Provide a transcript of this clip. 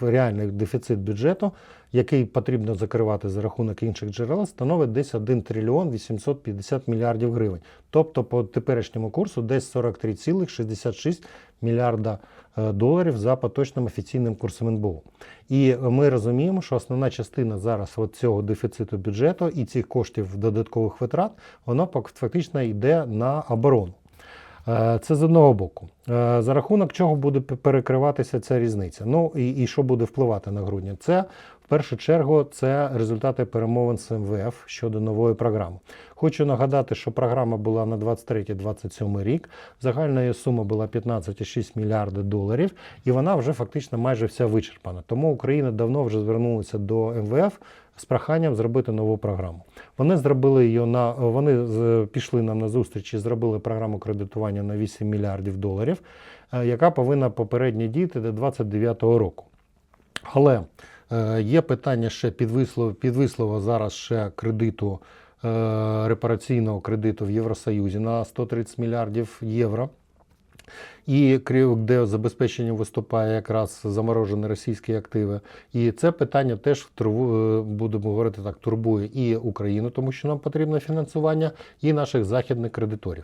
реальний дефіцит бюджету, який потрібно закривати за рахунок інших джерел, становить десь 1 трильйон 850 мільярдів гривень. Тобто по теперішньому курсу десь 43,66 мільярда е, доларів за поточним офіційним курсом НБУ. І ми розуміємо, що основна частина зараз от цього дефіциту бюджету і цих коштів додаткових витрат, воно фактично йде на оборону. Е, Це з одного боку. Е, За рахунок чого буде перекриватися ця різниця? Ну і, і що буде впливати на грудня? Це в першу чергу це результати перемовин з МВФ щодо нової програми. Хочу нагадати, що програма була на 23-27 рік. Загальна її сума була 15,6 мільярда доларів, і вона вже фактично майже вся вичерпана. Тому Україна давно вже звернулася до МВФ з проханням зробити нову програму. Вони зробили її на вони пішли нам на зустріч і зробили програму кредитування на 8 мільярдів доларів, е, яка повинна попередньо діяти до 29-го року. Але е, є питання ще підвисло, підвислого зараз ще кредиту, е, репараційного кредиту в Євросоюзі на 130 мільярдів євро. І де забезпечення виступає якраз заморожені російські активи. І це питання теж будемо говорити так, турбує і Україну, тому що нам потрібно фінансування, і наших західних кредиторів.